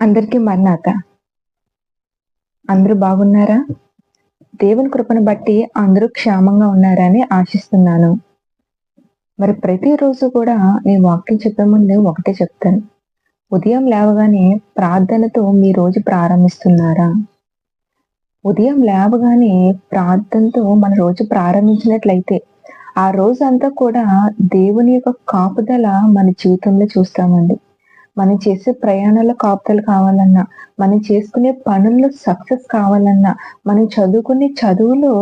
అందరికీ మర్నాత. అందరూ బాగున్నారా? దేవుని కృపను బట్టి అందరూ క్షేమంగా ఉన్నారని ఆశిస్తున్నాను. మరి ప్రతిరోజు కూడా నేను వాక్యం చెప్పే ముందు ఒకటే చెప్తాను. ఉదయం లేవగానే ప్రార్థనతో మీ రోజు ప్రారంభిస్తున్నారా? ఉదయం లేవగానే ప్రార్థనతో మన రోజు ప్రారంభించినట్లయితే ఆ రోజు అంతా కూడా దేవుని యొక్క కాపుదల మన జీవితంలో చూస్తామండి. మనం చేసే ప్రయాణాల కాపుతలు కావాలన్నా మనం చేసుకునే పనుల్లో సక్సెస్ కావాలన్నా మనం చదువుకునే చదువులో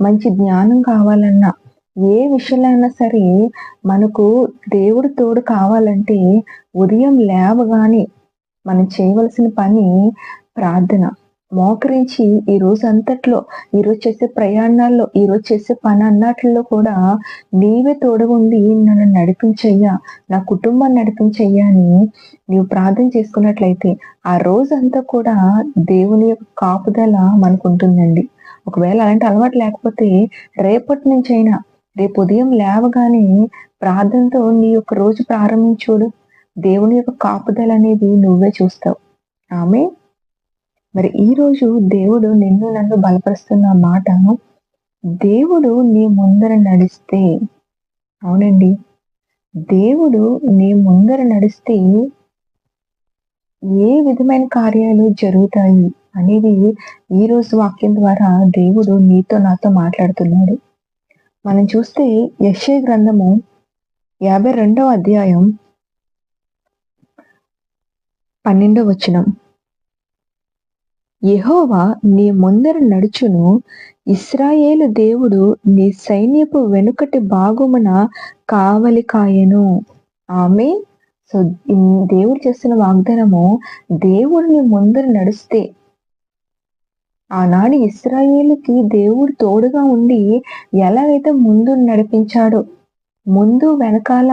మంచి జ్ఞానం కావాలన్నా ఏ విషయంలో అయినా సరే మనకు దేవుడు తోడు కావాలంటే ఉదయం లేవగానే మనం చేయవలసిన పని ప్రార్థన. మోకరించి ఈ రోజు అంతట్లో ఈరోజు చేసే ప్రయాణాల్లో ఈరోజు చేసే పని అన్నట్లో కూడా నీవే తోడుగుండి నన్ను నడిపించయ్యా నా కుటుంబాన్ని నడిపించయ్యా అని నీవు ప్రార్థన చేసుకున్నట్లయితే ఆ రోజంతా కూడా దేవుని యొక్క కాపుదల మనకు ఉంటుందండి ఒకవేళ అలాంటి అలవాటు లేకపోతే రేపటి నుంచి అయినా రేపు ఉదయం లేవగానే ప్రార్థనతో నీ యొక్క రోజు ప్రారంభించుడు దేవుని యొక్క కాపుదల అనేది నువ్వే చూస్తావు. ఆమె మరి ఈరోజు దేవుడు నిన్ను నన్ను బలపరుస్తున్న మాట దేవుడు నీ ముందర నడిస్తే అవునండి. దేవుడు నీ ముందర నడిస్తే ఏ విధమైన కార్యాలు జరుగుతాయి అనేది ఈ రోజు వాక్యం ద్వారా దేవుడు నీతో నాతో మాట్లాడుతున్నాడు. మనం చూస్తే యశ్య గ్రంథము యాభై రెండవ అధ్యాయం పన్నెండవ వచనం. యహోవా నీ ముందర నడుచును. ఇస్రాయేలు దేవుడు నీ సైన్యపు వెనుకటి భాగమున కావలి కాయను. ఆమె సో దేవుడు చేస్తున్న వాగ్దానము దేవుడు నీ ముందర నడిస్తే. ఆనాడు ఇస్రాయేలుకి దేవుడు తోడుగా ఉండి ఎలాగైతే ముందు నడిపించాడో ముందు వెనకాల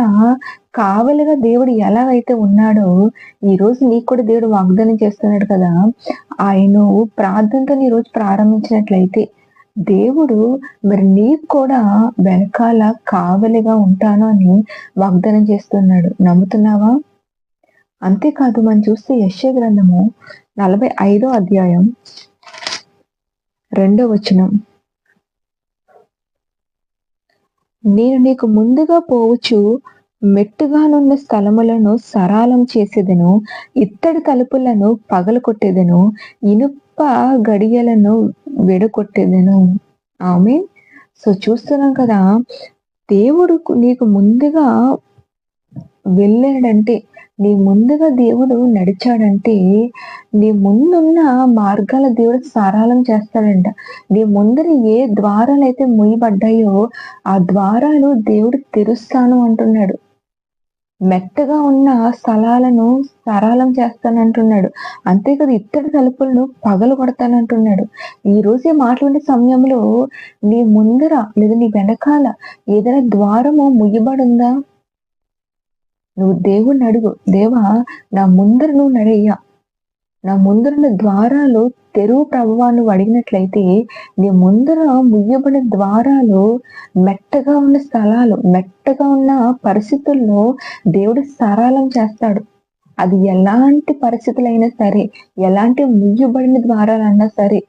కావలిగా దేవుడు ఎలాగైతే ఉన్నాడో ఈ రోజు నీకు కూడా దేవుడు వాగ్దానం చేస్తున్నాడు కదా. ఆయన ప్రార్థనతో నీ రోజు ప్రారంభించినట్లయితే దేవుడు మరి నీకు కూడా వెనకాల కావలిగా ఉంటాను అని వాగ్దానం చేస్తున్నాడు. నమ్ముతున్నావా? అంతేకాదు మనం చూస్తే యశ్య గ్రంథము నలభై ఐదో అధ్యాయం రెండో వచనం. నేను నీకు ముందుగా పోవచ్చు మెట్టుగానున్న స్థలములను సరాలం చేసేదను ఇత్తడి తలుపులను పగలు కొట్టేదను ఇనుప గడియలను వెడకొట్టేదను ఆమె సో చూస్తున్నాం కదా దేవుడు నీకు ముందుగా వెళ్ళాడంటే నీ ముందుగా దేవుడు నడిచాడంటే నీ ముందున్న మార్గాల దేవుడు సారాలం చేస్తాడంట. నీ ముందర ఏ ద్వారాలు అయితే ముయ్యబడ్డాయో ఆ ద్వారాలు దేవుడు తెరుస్తాను అంటున్నాడు. మెత్తగా ఉన్న స్థలాలను సరాలం చేస్తానంటున్నాడు. అంతేకాదు ఇత్తడి తలుపులను పగలు కొడతానంటున్నాడు. ఈ రోజే మాట్లాడే సమయంలో నీ ముందర లేదా నీ వెనకాల ఏదైనా ద్వారము ముయ్యబడి ఉందా నువ్వు దేవుణ్ణి అడుగు. దేవా నా ముందర నువ్వు నడయ్యా. నా ముందరున్న ద్వారాలు తెరువు ప్రభువా నువ్వు అడిగినట్లయితే నీ ముందర ముయ్యబడిన ద్వారాలు మెట్టగా ఉన్న స్థలాలు మెట్టగా ఉన్న పరిస్థితుల్లో దేవుడు సరాలం చేస్తాడు. అది ఎలాంటి పరిస్థితులైనా సరే ఎలాంటి ముయ్యబడిన ద్వారాలన్నా సరే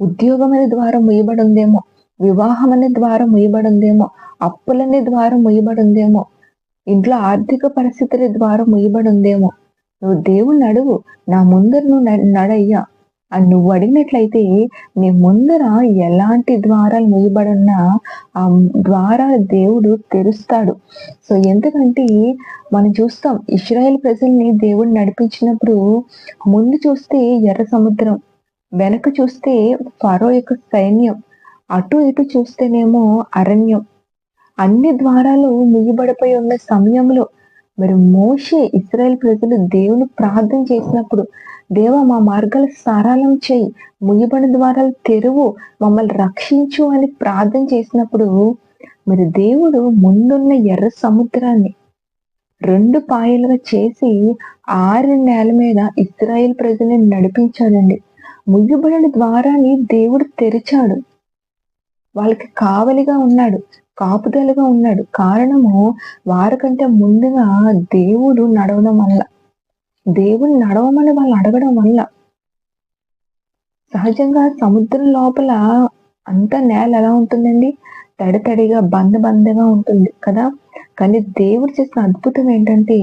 ఉద్యోగం అనే ద్వారం ముయ్యబడి ఉందేమో వివాహం అనే ద్వారం ముయ్యబడి ఉందేమో అప్పులనే ద్వారం ముయ్యబడి ఉందేమో ఇంట్లో ఆర్థిక పరిస్థితుల ద్వారా ముయ్యబడి ఉందేమో నువ్వు దేవుణ్ణి అడుగు నా ముందర నువ్వు నడయ్యా. అని నువ్వు అడిగినట్లయితే నీ ముందర ఎలాంటి ద్వారాలు ముయ్యబడున్నా ఆ ద్వారాలు దేవుడు తెరుస్తాడు. సో ఎందుకంటే మనం చూస్తాం ఇస్రాయేల్ ప్రజల్ని దేవుడు నడిపించినప్పుడు ముందు చూస్తే ఎర్ర సముద్రం వెనక చూస్తే ఫరో యొక్క సైన్యం అటు ఇటు చూస్తేనేమో అరణ్యం అన్ని ద్వారాలు ముయ్యబడిపోయి ఉన్న సమయంలో మరి మోషే ఇస్రాయల్ ప్రజలు దేవుని ప్రార్థన చేసినప్పుడు దేవ మా మార్గాలు సారాలం చేయి. ముయ్యబడిన ద్వారాలు తెరువు. మమ్మల్ని రక్షించు అని ప్రార్థన చేసినప్పుడు మరి దేవుడు ముందున్న ఎర్ర సముద్రాన్ని రెండు పాయలుగా చేసి ఆరు నేల మీద ఇస్రాయేల్ ప్రజల్ని నడిపించాడండి. ముయ్యబడిన ద్వారాన్ని దేవుడు తెరిచాడు. వాళ్ళకి కావలిగా ఉన్నాడు. కాపుదలుగా ఉన్నాడు. కారణము వారికంటే ముందుగా దేవుడు నడవడం వల్ల దేవుని నడవమని వాళ్ళు అడగడం వల్ల. సహజంగా సముద్రం లోపల అంత నేల ఎలా ఉంటుందండి? తడి తడిగా బంద బందగా ఉంటుంది కదా? కానీ దేవుడు చేసిన అద్భుతం ఏంటంటే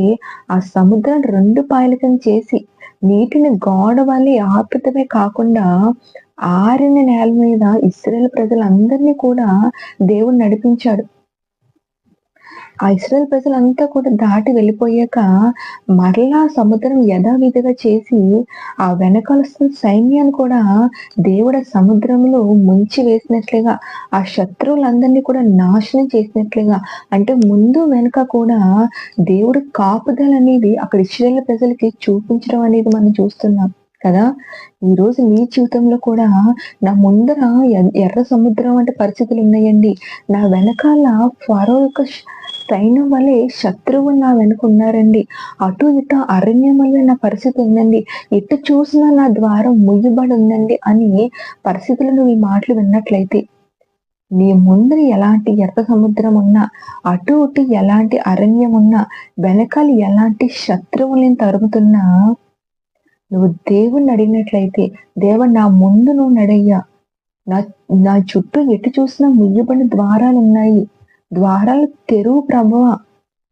ఆ సముద్రం రెండు పాయలకం చేసి నీటిని గోడ వల్ల ఆపితమే కాకుండా ఆరిన నేల మీద ఇస్రాయేల్ ప్రజలందరినీ కూడా దేవుడు నడిపించాడు. ఆ ఇస్రాయల్ ప్రజలంతా కూడా దాటి వెళ్ళిపోయాక మరలా సముద్రం యథావిధిగా చేసి ఆ వెనకాలస్తున్న సైన్యాన్ని కూడా దేవుడు సముద్రంలో ముంచి వేసినట్లుగా ఆ శత్రువులందరినీ కూడా నాశనం చేసినట్లుగా అంటే ముందు వెనక కూడా దేవుడు కాపుదల అనేది అక్కడ ఇస్రాయల్ ప్రజలకి చూపించడం అనేది మనం చూస్తున్నాం. కదా? ఈరోజు మీ జీవితంలో కూడా నా ముందర ఎర్ర సముద్రం అంటే పరిస్థితులు ఉన్నాయండి. నా వెనకాల ఫారో యొక్క సైన్యం వల్లే శత్రువులు నా వెనుక ఉన్నారండి. అటు ఇటు అరణ్యం వల్ల నా పరిస్థితి ఉందండి. ఎటు చూసినా నా ద్వారం ముయ్యబడి ఉందండి అని పరిస్థితులు నువ్వు ఈ మాటలు విన్నట్లయితే. నీ ముందర ఎలాంటి ఎర్ర సముద్రం ఉన్నా అటు ఇటు ఎలాంటి అరణ్యం ఉన్నా వెనకాల ఎలాంటి శత్రువులను తరుగుతున్నా నువ్వు దేవుణ్ణి అడిగినట్లయితే దేవ నా ముందు నువ్వు నడయ్యా. నా నా చుట్టూ ఎటు చూసినా ముయ్యబడిన ద్వారాలు ఉన్నాయి. ద్వారాలు తెరువు ప్రభువ.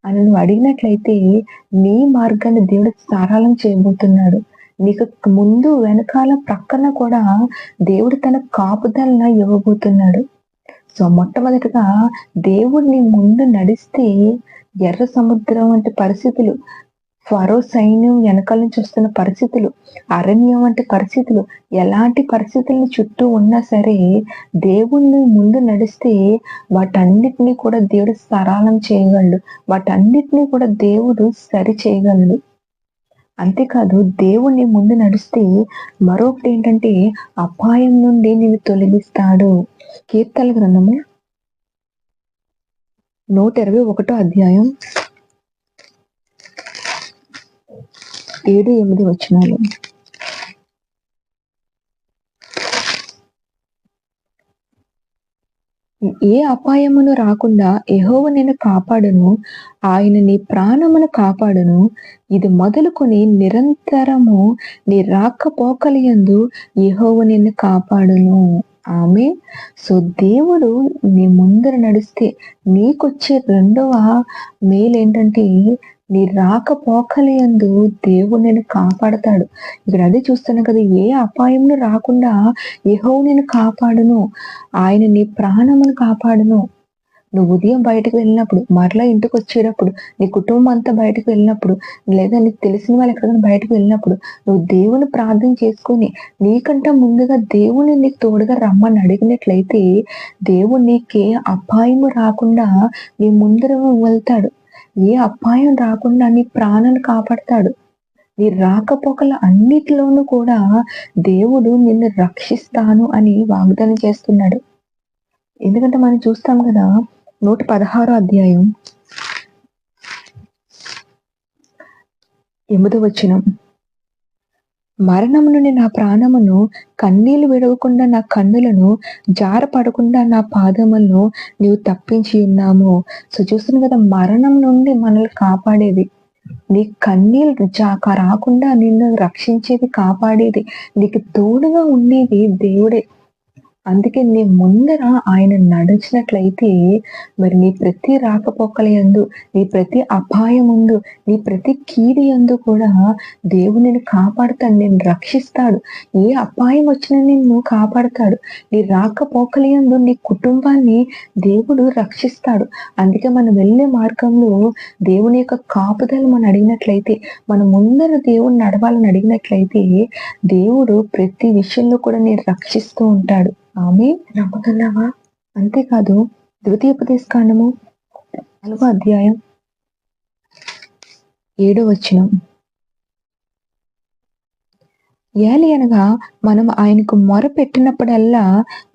అని నువ్వు అడిగినట్లయితే నీ మార్గాన్ని దేవుడు సారాలం చేయబోతున్నాడు. నీకు ముందు వెనకాల ప్రక్కన కూడా దేవుడు తన కాపుదలన ఇవ్వబోతున్నాడు. సో మొట్టమొదటిగా దేవుడిని ముందు నడిస్తే ఎర్ర సముద్రం వంటి పరిస్థితులు ఫరో సైన్యం వెనకాల నుంచి వస్తున్న పరిస్థితులు అరణ్యం వంటి పరిస్థితులు ఎలాంటి పరిస్థితుల్ని చుట్టూ ఉన్నా సరే దేవుణ్ణి ముందు నడిస్తే వాటన్నిటినీ కూడా దేవుడు సరాలం చేయగలడు. వాటన్నిటినీ కూడా దేవుడు సరి చేయగలడు. అంతేకాదు దేవుణ్ణి ముందు నడిస్తే మరొకటి ఏంటంటే అపాయం నుండి నేను తొలగిస్తాడు. కీర్తల గ్రంథము నూట ఇరవై ఒకటో అధ్యాయం ఏడు ఎనిమిది వచ్చినాలు ఏ అపాయమును రాకుండా ఎహోవ నేను కాపాడును ఆయన నీ ప్రాణమును కాపాడును. ఇది మొదలుకొని నిరంతరము నీ రాకపోకలియందు ఎహోవ నిన్ను కాపాడును. ఆమె సో దేవుడు నీ ముందర నడిస్తే నీకొచ్చే రెండవ మేలు ఏంటంటే నీ రాకపోకలి అందు దేవుడు నేను కాపాడతాడు. ఇక్కడ అదే చూస్తున్నాను కదా ఏ అపాయంను రాకుండా ఏహో నేను కాపాడును. ఆయన నీ ప్రాణమును కాపాడును. నువ్వు ఉదయం బయటకు వెళ్ళినప్పుడు మరలా ఇంటికి వచ్చేటప్పుడు నీ కుటుంబం అంతా బయటకు వెళ్ళినప్పుడు లేదా నీకు తెలిసిన వాళ్ళు ఎక్కడికైనా బయటకు వెళ్ళినప్పుడు నువ్వు దేవుని ప్రార్థన చేసుకొని నీకంటే ముందుగా దేవుని నీకు తోడుగా రమ్మని అడిగినట్లయితే దేవుడు నీకే అపాయము రాకుండా నీ ముందర వెళ్తాడు. ఏ అపాయం రాకుండా నీ ప్రాణాలు కాపాడతాడు. నీ రాకపోకల అన్నిటిలోనూ కూడా దేవుడు నిన్ను రక్షిస్తాను అని వాగ్దానం చేస్తున్నాడు. ఎందుకంటే మనం చూస్తాం కదా నూట పదహారో అధ్యాయం ఎనిమిదో వచ్చినం మరణము నుండి నా ప్రాణమును కన్నీళ్ళు విడవకుండా నా కన్నులను జారపడకుండా నా పాదములను నీవు తప్పించి ఉన్నాము సో చూస్తున్నావు కదా మరణం నుండి మనల్ని కాపాడేది. నీ కన్నీళ్ళు జాక రాకుండా నిన్ను రక్షించేది కాపాడేది నీకు తోడుగా ఉండేది దేవుడే. అందుకే నీ ముందర ఆయన నడిచినట్లయితే మరి నీ ప్రతి రాకపోకలయందు నీ ప్రతి అపాయం ఉందు నీ ప్రతి కీడి ఎందు కూడా దేవుని కాపాడుతాడు నేను రక్షిస్తాడు. ఏ అపాయం వచ్చినా నిన్ను కాపాడుతాడు. నీ రాకపోకలయందు నీ కుటుంబాన్ని దేవుడు రక్షిస్తాడు. అందుకే మనం వెళ్ళే మార్గంలో దేవుని యొక్క కాపుదలు మనం అడిగినట్లయితే మన ముందర దేవుడు నడవాలని అడిగినట్లయితే దేవుడు ప్రతి విషయంలో కూడా నేను రక్షిస్తూ ఉంటాడు. ఆమె నమ్ముతున్నావా అంతేకాదు ద్వితీయోపదేశ కాండము నాలుగో అధ్యాయం ఏడో వచ్చినం ఏలి అనగా మనం ఆయనకు మొర పెట్టినప్పుడల్లా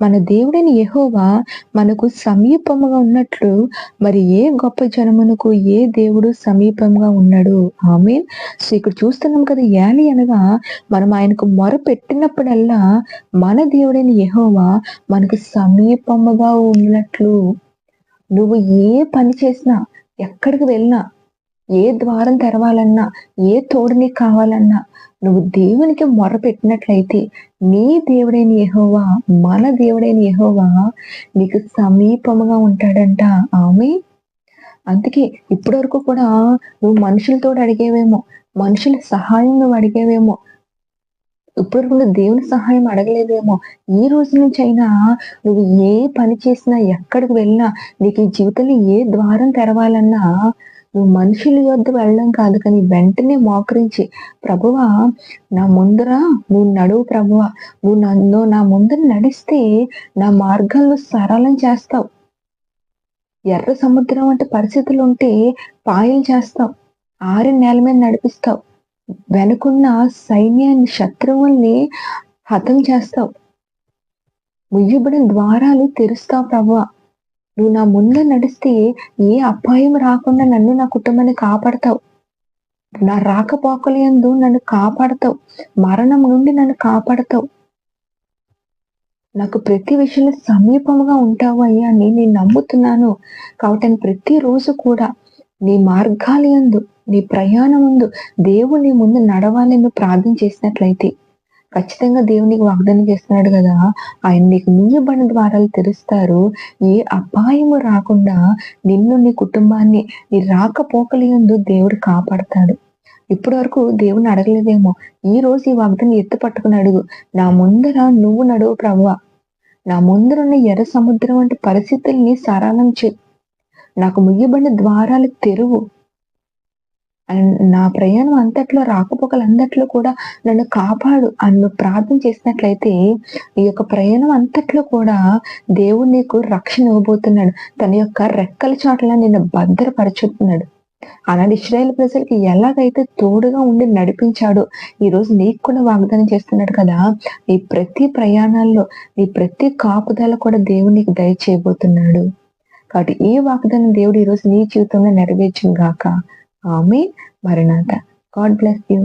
మన దేవుడిని యహోవా మనకు సమీపముగా ఉన్నట్లు మరి ఏ గొప్ప జనమునకు ఏ దేవుడు సమీపంగా ఉన్నాడు? ఆమె సో ఇక్కడ చూస్తున్నాం కదా ఏలి అనగా మనం ఆయనకు మొర పెట్టినప్పుడల్లా మన దేవుడైన యహోవా మనకు సమీపముగా ఉన్నట్లు. నువ్వు ఏ పని చేసినా ఎక్కడికి వెళ్ళినా ఏ ద్వారం తెరవాలన్నా ఏ తోడు నీకు కావాలన్నా నువ్వు దేవునికి మొరపెట్టినట్లయితే నీ దేవుడైన యహోవా మన దేవుడైన యహోవా నీకు సమీపముగా ఉంటాడంట. ఆమె అందుకే ఇప్పటి వరకు కూడా నువ్వు మనుషులతో అడిగేవేమో మనుషుల సహాయం నువ్వు అడిగేవేమో ఇప్పుడు కూడా దేవుని సహాయం అడగలేదేమో ఈ రోజు నుంచి అయినా నువ్వు ఏ పని చేసినా ఎక్కడికి వెళ్ళినా నీకు ఈ జీవితంలో ఏ ద్వారం తెరవాలన్నా నువ్వు మనుషుల యొద్ద వెళ్ళడం కాదు కానీ వెంటనే మోకరించి ప్రభువా నా ముందర నువ్వు నడువు ప్రభువా. నువ్వు నన్ను నా ముందర నడిస్తే నా మార్గాలను సరళం చేస్తావు. ఎర్ర సముద్రం వంటి పరిస్థితులు ఉంటే పాయలు చేస్తావు. ఆరి నేల మీద నడిపిస్తావు. వెనుకున్న సైన్యాన్ని శత్రువుల్ని హతం చేస్తావు. ముయ్యబడిన ద్వారాలు తెరుస్తావు ప్రభువా. నువ్వు నా ముందు నడిస్తే ఏ అపాయం రాకుండా నన్ను నా కుటుంబాన్ని కాపాడతావు. నా రాకపోకలందు నన్ను కాపాడతావు. మరణం నుండి నన్ను కాపాడతావు. నాకు ప్రతి విషయంలో సమీపంగా ఉంటావు అయ్యా అని నేను నమ్ముతున్నాను. కాబట్టి నేను ప్రతిరోజు కూడా నీ మార్గాలయందు నీ ప్రయాణం ముందు దేవుని ముందు నడవాలని ప్రార్థన చేసినట్లయితే ఖచ్చితంగా దేవునికి వాగ్దానం చేస్తున్నాడు కదా. ఆయన నీకు మీయబడిన ద్వారాలు తెరుస్తారు. ఏ అపాయము రాకుండా నిన్ను నీ కుటుంబాన్ని నీ రాకపోకలందు దేవుడు కాపాడతాడు. ఇప్పటి వరకు దేవుని అడగలేదేమో. ఈ రోజు ఈ వాగ్దాన్ని ఎత్తు పట్టుకుని అడుగు. నా ముందర నువ్వు నడువు ప్రభువా. నా ముందరున్న ఎర్ర సముద్రం వంటి పరిస్థితుల్ని సరళం చే నాకు ముయ్యబడిన ద్వారాలు తెరువు. అండ్ నా ప్రయాణం అంతట్లో రాకపోకలు అంతట్లో కూడా నన్ను కాపాడు అని ప్రార్థన చేసినట్లయితే ఈ యొక్క ప్రయాణం అంతట్లో కూడా దేవుడు నీకు రక్షణ ఇవ్వబోతున్నాడు. తన యొక్క రెక్కల చాట్ల నిన్ను భద్రపరచుతున్నాడు. అలాంటి ఇస్రాయేల్ ప్రజలకి ఎలాగైతే తోడుగా ఉండి నడిపించాడో ఈ రోజు నీకు కూడా వాగ్దానం చేస్తున్నాడు కదా నీ ప్రతి ప్రయాణాల్లో నీ ప్రతి కాపుదల కూడా దేవుడు నీకు దయచేయబోతున్నాడు కాబట్టి ఈ వాగ్దానం దేవుడు ఈ రోజు నీ జీవితంలో నెరవేర్చును గాక. ఆమె మరణాత గాడ్ బ్లెస్ యూ.